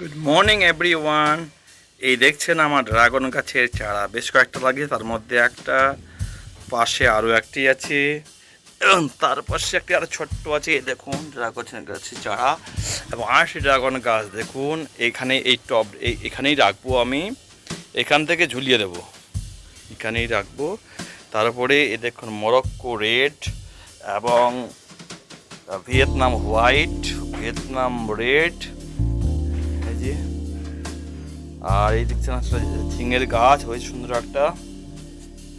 Good morning everyone এই দেখছেন আমার ড্রাগন গাছের চারা। বেশ কয়েকটা লাগে তার মধ্যে একটা, পাশে আরও একটি আছে, এবং তার পাশে একটি আরও ছোট্ট আছে। এই দেখুন, ড্রাগন গাছের চারা। এবং আর সেই ড্রাগন গাছ, দেখুন, এখানে এই টব, এই, এখানেই রাখব আমি। এখান থেকে ঝুলিয়ে দেবো। এখানেই রাখব। তারপরে এ দেখুন, মরক্কো রেড এবং ভিয়েতনাম হোয়াইট, ভিয়েতনাম রেড। আর এই দেখছেন একটা ঝিঙের গাছ হয়েছে সুন্দর একটা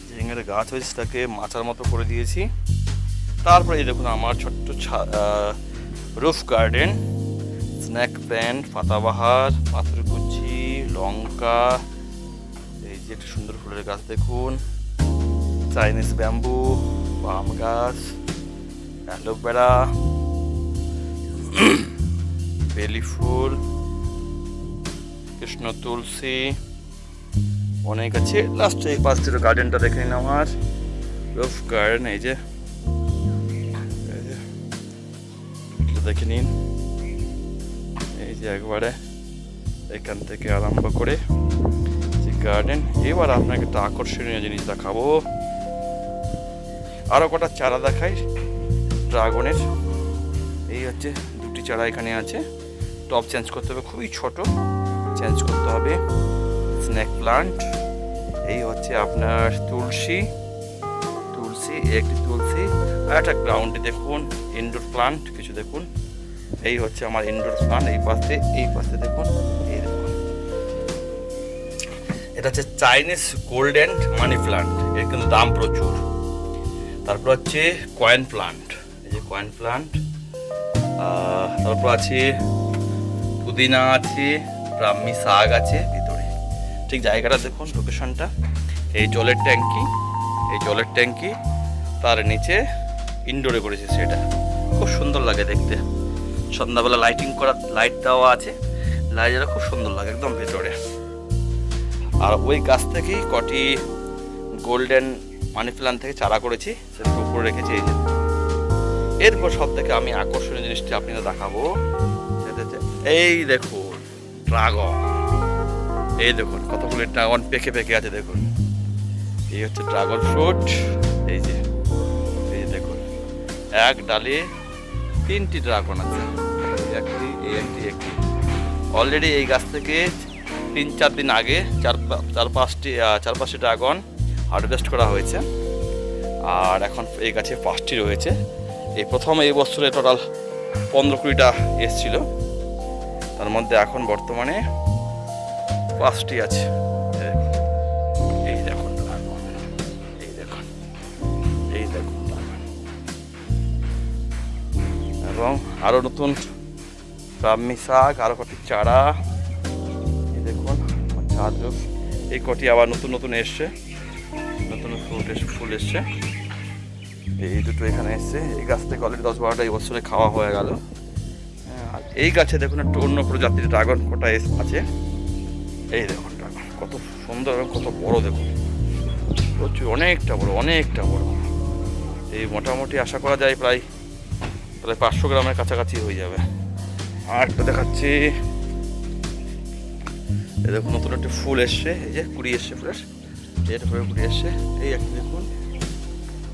ঝিঙের গাছ হয়েছে সেটাকে মাচার মতো করে দিয়েছি। তারপরে এই দেখুন আমার ছোট্ট রুফ গার্ডেন স্ন্যাক প্যান্ট পাতাবাহার, পাথরকুচি, লঙ্কা, এই যে একটা সুন্দর ফুলের গাছ দেখুন। চাইনিজ ব্যাম্বু পাম গাছ অ্যালোভেরা বেলি ফুল। কৃষ্ণ তুলসী। অনেক আছে। লাস্টে এই পাশ থেকে গার্ডেনটা দেখে নিন আমার রুফ গার্ডেন এই যে। দেখে নিন। এই যে একবারে এখান থেকে আরম্ভ করে যে গার্ডেন এবার আপনাকে একটা আকর্ষণীয় জিনিস দেখাবো। আরও কটা চারা দেখাই। ড্রাগনের এই হচ্ছে দুটি চারা এখানে আছে। টপ চেঞ্জ করতে হবে। খুবই ছোট। চেঞ্জ করতে হবে। স্ন্যাক প্লান্ট এই হচ্ছে আপনার তুলসী। তুলসী একটি তুলসী। আর একটা গ্রাউন্ডে দেখুন ইনডোর প্লান্ট কিছু দেখুন। এই হচ্ছে আমার ইনডোর প্লান্ট এই পাশে এই পাশে দেখুন, এই দেখুন। এটা হচ্ছে চাইনিজ গোল্ডেন মানি প্লান্ট এর কিন্তু দাম প্রচুর। তারপর হচ্ছে কয়েন প্লান্ট এই যে কয়েন প্লান্ট তারপর আছে, পুদিনা আছে। ব্রাহ্মী শাক আছে ভিতরে। ঠিক জায়গাটা দেখুন লোকেশনটা এই জলের ট্যাঙ্কি, এই জলের ট্যাঙ্কি, তার নিচে ইনডোরে করেছে সেটা। খুব সুন্দর লাগে দেখতে। সন্ধ্যাবেলা লাইটিং করা লাইট দেওয়া আছে। লাইটটা খুব সুন্দর লাগে একদম ভেতরে। আর ওই গাছ থেকেই কটি গোল্ডেন মানি প্ল্যান্ট থেকে চারা করেছি সেটা উপরে রেখেছি এই যে। এরপর সব থেকে আমি আকর্ষণীয় জিনিসটি আপনাদের দেখাবো। সেটা এই দেখুন ড্রাগন এই দেখুন, কতগুলো ড্রাগন পেকে পেকে আছে, দেখুন। এই হচ্ছে ড্রাগন ফ্রুট, এই যে, এই দেখুন, এক ডালে তিনটি ড্রাগন আছে। একটি, এই একটি একটি। অলরেডি এই গাছ থেকে তিন, চার দিন আগে চার চার পাঁচটি চার পাঁচটি ড্রাগন হারভেস্ট করা হয়েছে। আর এখন এই গাছে পাঁচটি রয়েছে। এই প্রথম এই বছরে টোটাল পনেরো কুড়িটা এসছিল। তার মধ্যে এখন বর্তমানে পাঁচটি আছে। এই দেখুন এই এই দেখুন এবং আরও নতুন ব্রাহ্মী শাক আরও কটি চারা। এই দেখুন এই কটি আবার নতুন নতুন এসছে। নতুন ফুল ফুল এসছে। এই দুটো এখানে এসছে। এই গাছ থেকে অলরেডি দশ বারোটা এই বছরে খাওয়া হয়ে গেল। আর এই গাছে দেখুন, একটু অন্য প্রজাতির ড্রাগন কটা এস- আছে। এই দেখুন ড্রাগন কত সুন্দর কত বড় দেখুন। প্রচুর, অনেকটা বড় অনেকটা বড়। এই মোটামুটি আশা করা যায় প্রায় প্রায় পাঁচশো গ্রামের কাছাকাছি হয়ে যাবে। আর একটা দেখাচ্ছি। দেখুন, নতুন একটা ফুল এসছে, এই যে কুড়ি এসছে ফুলের। এটা ফুলের কুড়ি এসছে। এই একটা দেখুন,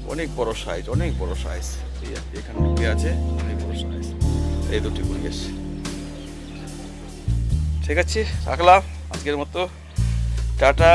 অনেক বড় সাইজ অনেক বড় সাইজ এই এখানে ঢুকে আছে, অনেক বড় সাইজ এই দুটি পরিবেশ ঠিক আছে রাখলাম। আজকের মতো। টাটা।